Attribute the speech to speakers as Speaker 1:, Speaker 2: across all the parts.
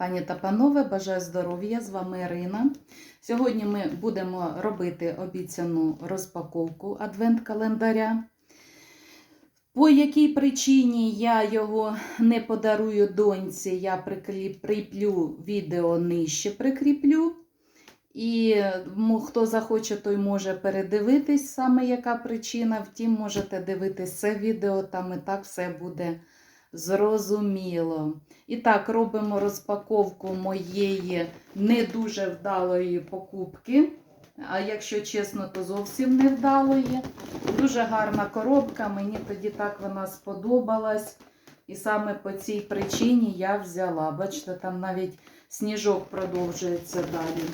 Speaker 1: Пані та панове, бажаю здоров'я! З вами Ірина. Сьогодні ми будемо робити обіцяну розпаковку адвент-календаря. По якій причині я його не подарую доньці, я прикріплю відео нижче прикріплю. І хто захоче, той може передивитись саме яка причина. Втім, можете дивитись це відео, там і так все буде зрозуміло. І так, робимо розпаковку моєї не дуже вдалої покупки. А якщо чесно, то зовсім не вдалої. Дуже гарна коробка, мені тоді так вона сподобалась. І саме по цій причині я взяла. Бачите, там навіть сніжок продовжується далі.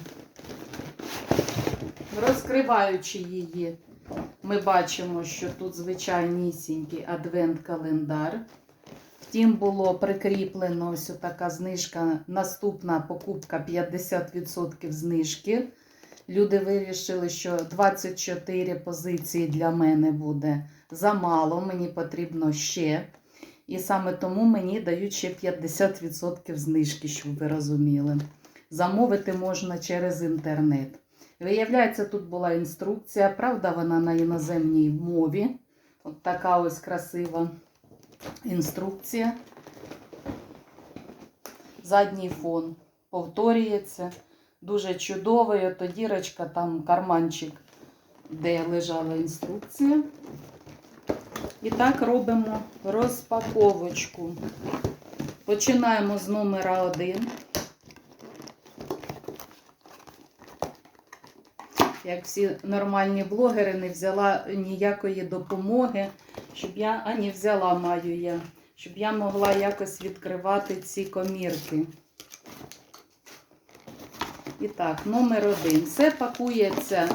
Speaker 1: Розкриваючи її, ми бачимо, що тут звичайнісінький адвент-календар. Втім, було прикріплено ось така знижка. Наступна покупка 50% знижки. Люди вирішили, що 24 позиції для мене буде замало, мені потрібно ще. І саме тому мені дають ще 50% знижки, щоб ви розуміли. Замовити можна через інтернет. Виявляється, тут була інструкція, правда, вона на іноземній мові. От така ось красива інструкція. Задній фон повторюється. Дуже чудовий. Ото дірочка, там карманчик, де лежала інструкція. І так робимо розпаковочку. Починаємо з номера 1. Як всі нормальні блогери, не взяла ніякої допомоги, щоб я, а не взяла маю я, щоб я могла якось відкривати ці комірки. І так, номер один. Все пакується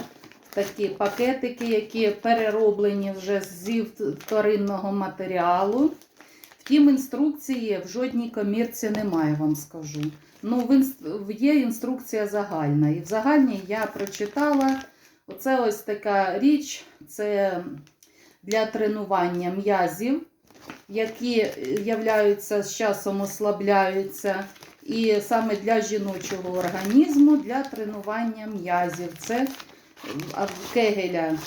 Speaker 1: в такі пакетики, які перероблені вже зі вторинного матеріалу. Втім, інструкції в жодній комірці немає, вам скажу. Ну, є інструкція загальна. І в загальній я прочитала. Оце ось така річ, це для тренування м'язів, які являються з часом ослабляються. І саме для жіночого організму, для тренування м'язів. Це кегеля,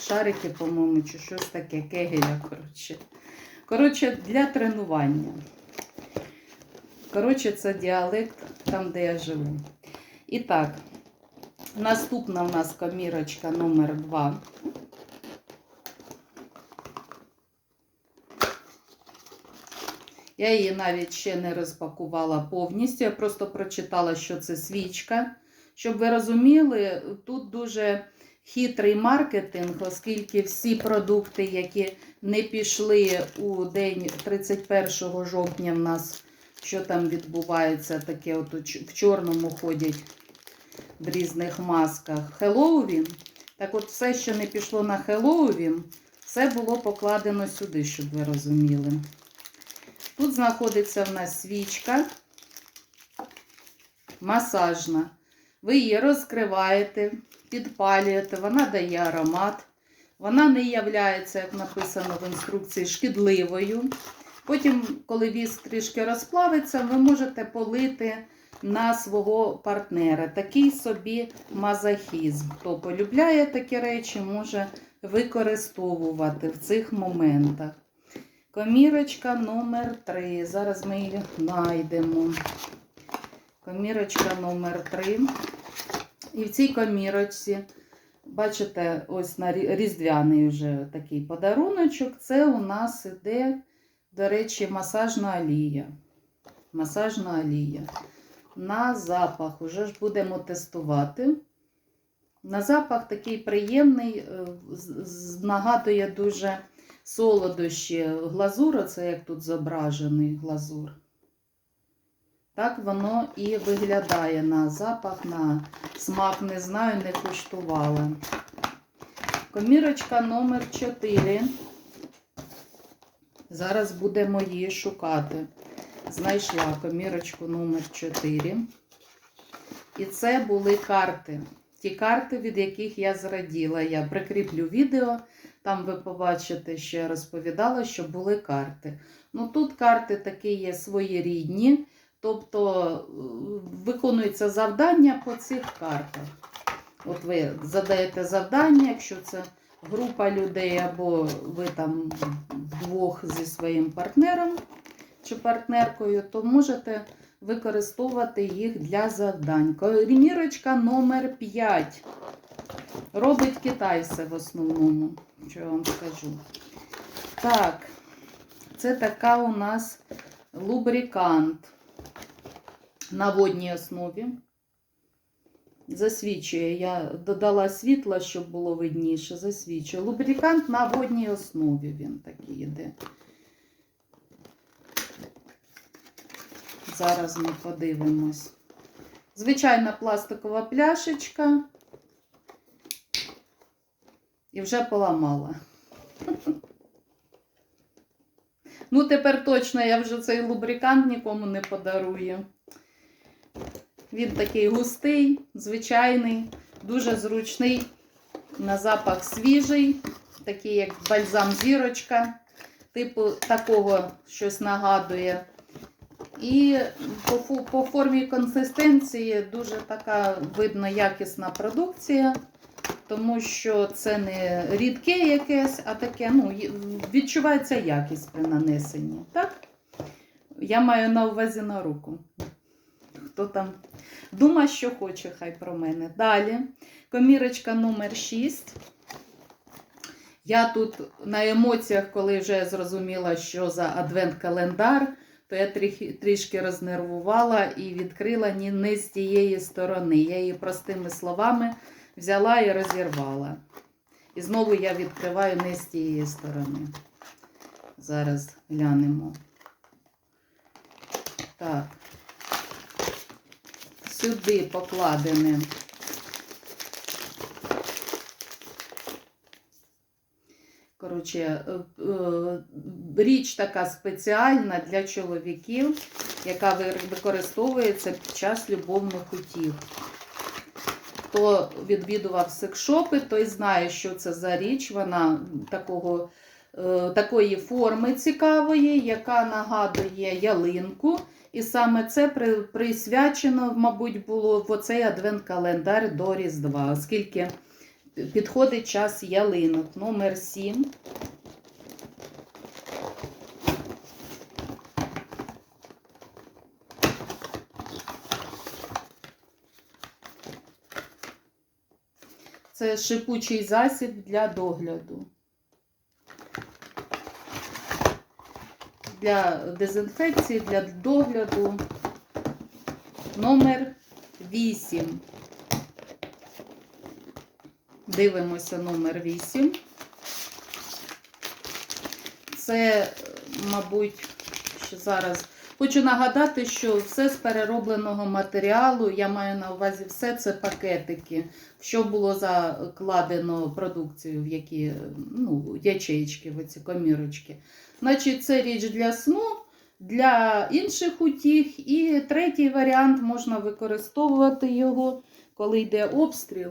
Speaker 1: шарики, по-моєму, чи щось таке, кегеля, коротше. Коротше, для тренування. Коротше, це діалект там, де я живу. І так, наступна в нас комірочка номер 2. Я її навіть ще не розпакувала повністю. Я просто прочитала, що це свічка. Щоб ви розуміли, тут дуже хитрий маркетинг, оскільки всі продукти, які не пішли у день 31 жовтня, в нас що там відбувається, таке от в чорному ходять в різних масках. Хеллоуін. Так от все, що не пішло на Хеллоуін, все було покладено сюди, щоб ви розуміли. Тут знаходиться в нас свічка масажна. Ви її розкриваєте, підпалюєте, вона дає аромат. Вона не являється, як написано в інструкції, шкідливою. Потім, коли віск трішки розплавиться, ви можете полити на свого партнера. Такий собі мазохізм. Хто полюбляє такі речі, може використовувати в цих моментах. Комірочка номер 3. Зараз ми її знайдемо. Комірочка номер 3. І в цій комірочці, бачите, ось на різдвяний вже такий подаруночок. Це у нас іде, до речі, масажна олія. Масажна олія. На запах уже ж будемо тестувати. На запах такий приємний, е, нагадує дуже солодощі глазур, оце як тут зображений глазур. Так воно і виглядає на запах, на смак, не знаю, не куштувала. Комірочка номер 4. Зараз будемо її шукати. Знайшла комірочку номер 4. І це були карти. Ті карти, від яких я зраділа. Я прикріплю відео. Там ви побачите, що я розповідала, що були карти. Ну тут карти такі є своєрідні, Тобто е, виконується завдання по цих картах. От ви задаєте завдання, якщо це група людей, або ви там вдвох зі своїм партнером чи партнеркою, то можете використовувати їх для завдань. Мірочка номер 5. Робить Китай все в основному, що я вам скажу. Так, це така у нас лубрикант на водній основі. Засвічує. Я додала світла, щоб було видніше. Засвічує. Лубрикант на водній основі він такий йде. Зараз ми подивимось. Звичайна пластикова пляшечка. І вже поламала. Ну, тепер точно я вже цей лубрикант нікому не подарую. Він такий густий, звичайний, дуже зручний, на запах свіжий, такий як бальзам зірочка, типу такого щось нагадує. І по, по формі консистенції дуже така видно якісна продукція, тому що це не рідке якесь, а таке, ну, відчувається якість при нанесенні. Так? Я маю на увазі на руку. Хто там Дума, що хоче, хай про мене. Далі. Комірочка номер 6. Я тут на емоціях, коли вже зрозуміла, що за адвент-календар, то я трішки, рознервувала і відкрила не з тієї сторони. Я її простими словами взяла і розірвала. І знову я відкриваю не з тієї сторони. Зараз глянемо. Так сюди покладене. Коротше, е, е, річ така спеціальна для чоловіків, яка використовується під час любовних утіх. Хто відвідував секшопи, той знає, що це за річ. Вона такого, е, такої форми цікавої, яка нагадує ялинку. І саме це при- присвячено, мабуть, було в оцей адвент-календар до Різдва, оскільки підходить час ялинок номер 7. Це шипучий засіб для догляду. Для дезінфекції, для догляду. Номер 8. Дивимося номер 8. Це, мабуть, ще зараз. Хочу нагадати, що все з переробленого матеріалу, я маю на увазі все це пакетики, що було закладено продукцію, в які ну, ячеїчки, в ці комірочки. Значить, це річ для сну, для інших утіх. І третій варіант можна використовувати його, коли йде обстріл.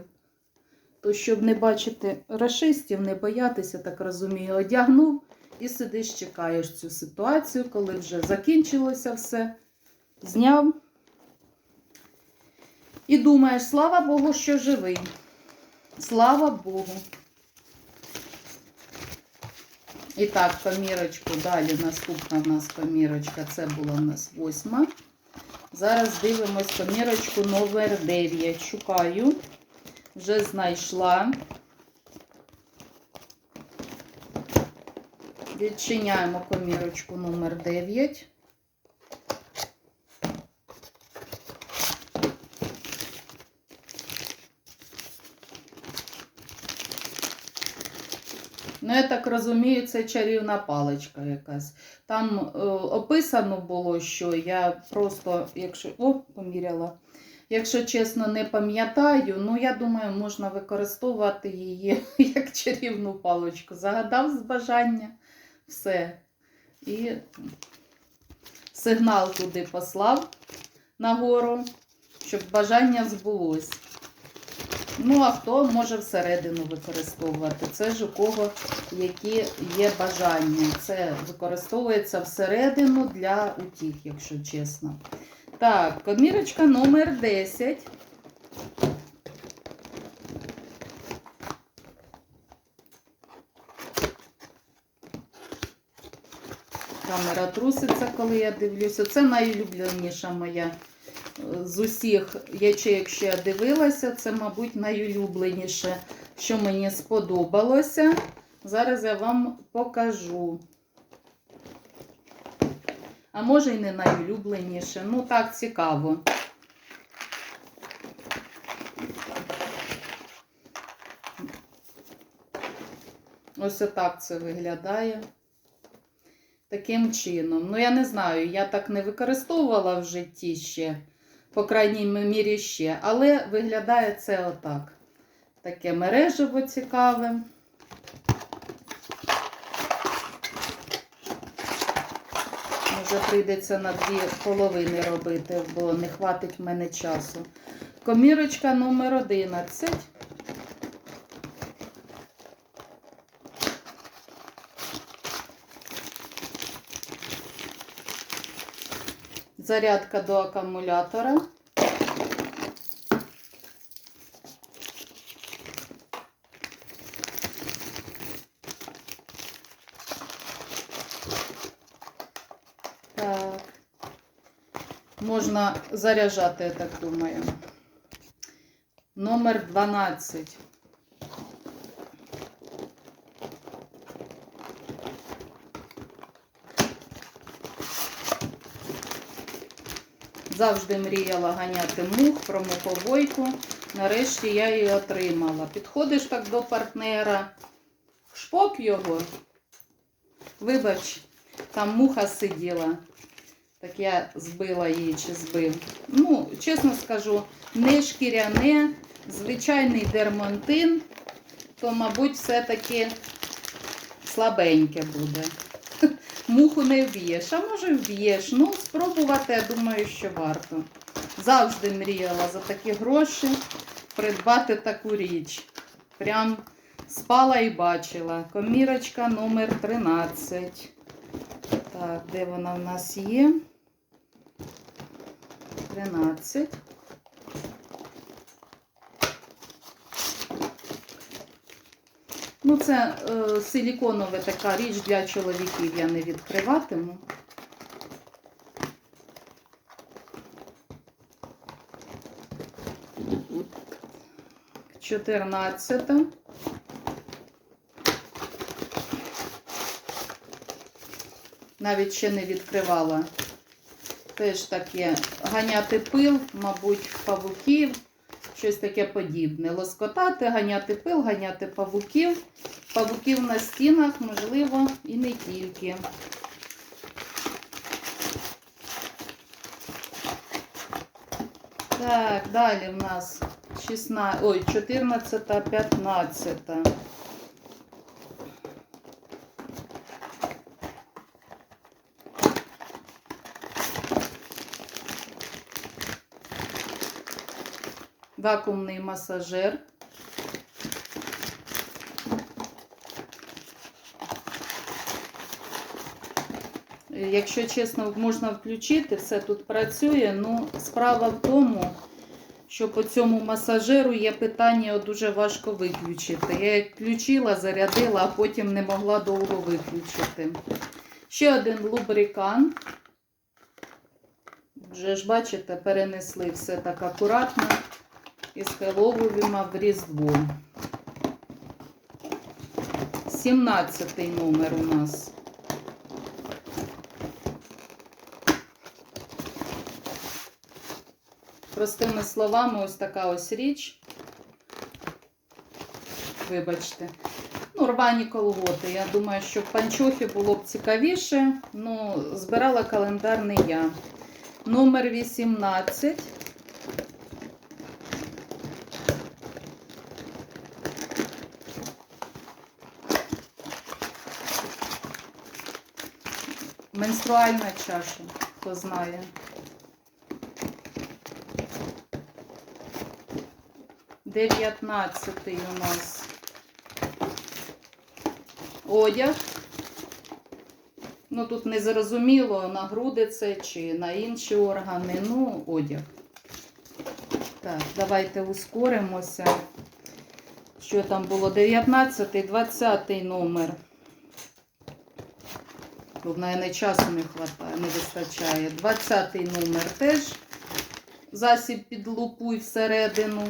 Speaker 1: То, щоб не бачити рашистів, не боятися, так розумію, одягнув і сидиш, чекаєш цю ситуацію, коли вже закінчилося все, зняв. І думаєш, слава Богу, що живий. Слава Богу. І так, помірочку далі. Наступна в нас помірочка, це була в нас восьма. Зараз дивимось помірочку номер 9. Шукаю. Вже знайшла. Відчиняємо комірочку номер 9. Ну, я так розумію, це чарівна паличка якась. Там е, описано було, що я просто, якщо. О, поміряла. Якщо чесно, не пам'ятаю, ну я думаю, можна використовувати її як чарівну паличку. Загадав з бажання все. І сигнал туди послав нагору, щоб бажання збулось. Ну, а хто може всередину використовувати? Це ж у кого які є бажання. Це використовується всередину для утіх, якщо чесно. Так, комірочка номер 10. Камера труситься, коли я дивлюся. Це найулюбленіша моя е, з усіх ячеїк, що я дивилася. Це, мабуть, найулюбленіше, що мені сподобалося. Зараз я вам покажу. А може і не найулюбленіше. Ну, так цікаво. Ось отак це виглядає. Таким чином. Ну, я не знаю, я так не використовувала в житті ще, по крайній мірі ще, але виглядає це отак. Таке мережево цікаве. Може, прийдеться на дві половини робити, бо не хватить в мене часу. Комірочка номер 11. Зарядка до акумулятора. Так. Можна заряджати, я так думаю. Номер 12. Завжди мріяла ганяти мух про муховойку. Нарешті я її отримала. Підходиш так до партнера, шпок його. Вибач, там муха сиділа. Так я збила її чи збив. Ну, чесно скажу, не шкіряне, звичайний дермантин, то, мабуть, все-таки слабеньке буде. Муху не вб'єш, а може вб'єш. Ну, спробувати, я думаю, що варто. Завжди мріяла за такі гроші придбати таку річ. Прям спала і бачила. Комірочка номер 13. Так, де вона в нас є? 13. Ну, це е, силіконова така річ для чоловіків я не відкриватиму. Чотирнадцята. Навіть ще не відкривала. Теж таке ганяти пил, мабуть, павуків, щось таке подібне. Лоскотати, ганяти пил, ганяти павуків. Павуків на стінах, можливо, і не тільки. Так, далі в нас 16, ой, 14, 15. Вакуумний масажер. Якщо чесно, можна включити, все тут працює. Ну, справа в тому, що по цьому масажеру є питання дуже важко виключити. Я включила, зарядила, а потім не могла довго виключити. Ще один лубрикант. Вже ж, бачите, перенесли все так акуратно із Хеллоуіна в Різдво. 17 номер у нас. Простими словами, ось така ось річ. Вибачте. Ну, рвані колготи. Я думаю, що в панчохі було б цікавіше. Ну, збирала календар не я. Номер 18. Менструальна чаша, хто знає. Дев'ятнадцятий у нас одяг. Ну тут не зрозуміло, на груди це чи на інші органи. Ну, одяг. Так, давайте ускоримося. Що там було? 19, 20 номер. В мене часу не вистачає, не вистачає. 20 номер теж засіб під лупу і всередину.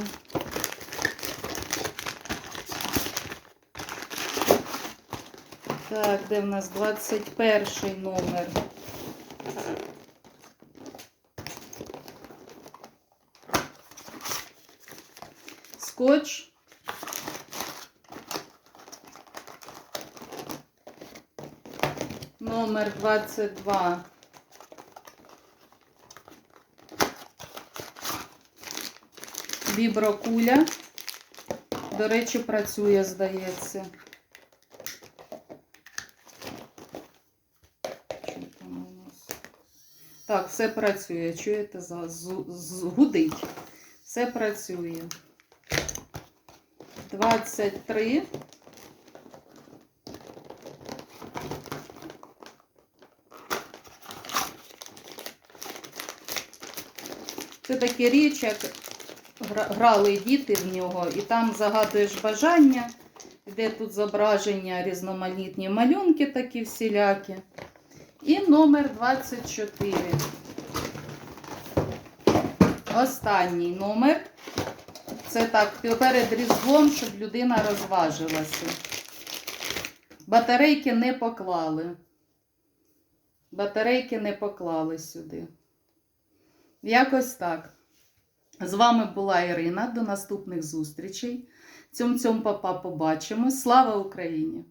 Speaker 1: Так, де в нас 21 номер? Скотч. Номер 22. Віброкуля. До речі, працює, здається. Що там у нас? Так, все працює. Чуєте, за- зу- з- гудить. Все працює. 23. Це такі річ, як грали діти в нього, і там загадуєш бажання, де тут зображення різноманітні малюнки такі всілякі. І номер 24. Останній номер. Це так, перед різдвом, щоб людина розважилася. Батарейки не поклали. Батарейки не поклали сюди. Якось так. З вами була Ірина. До наступних зустрічей. Цьом-цьом папа побачимось. Слава Україні!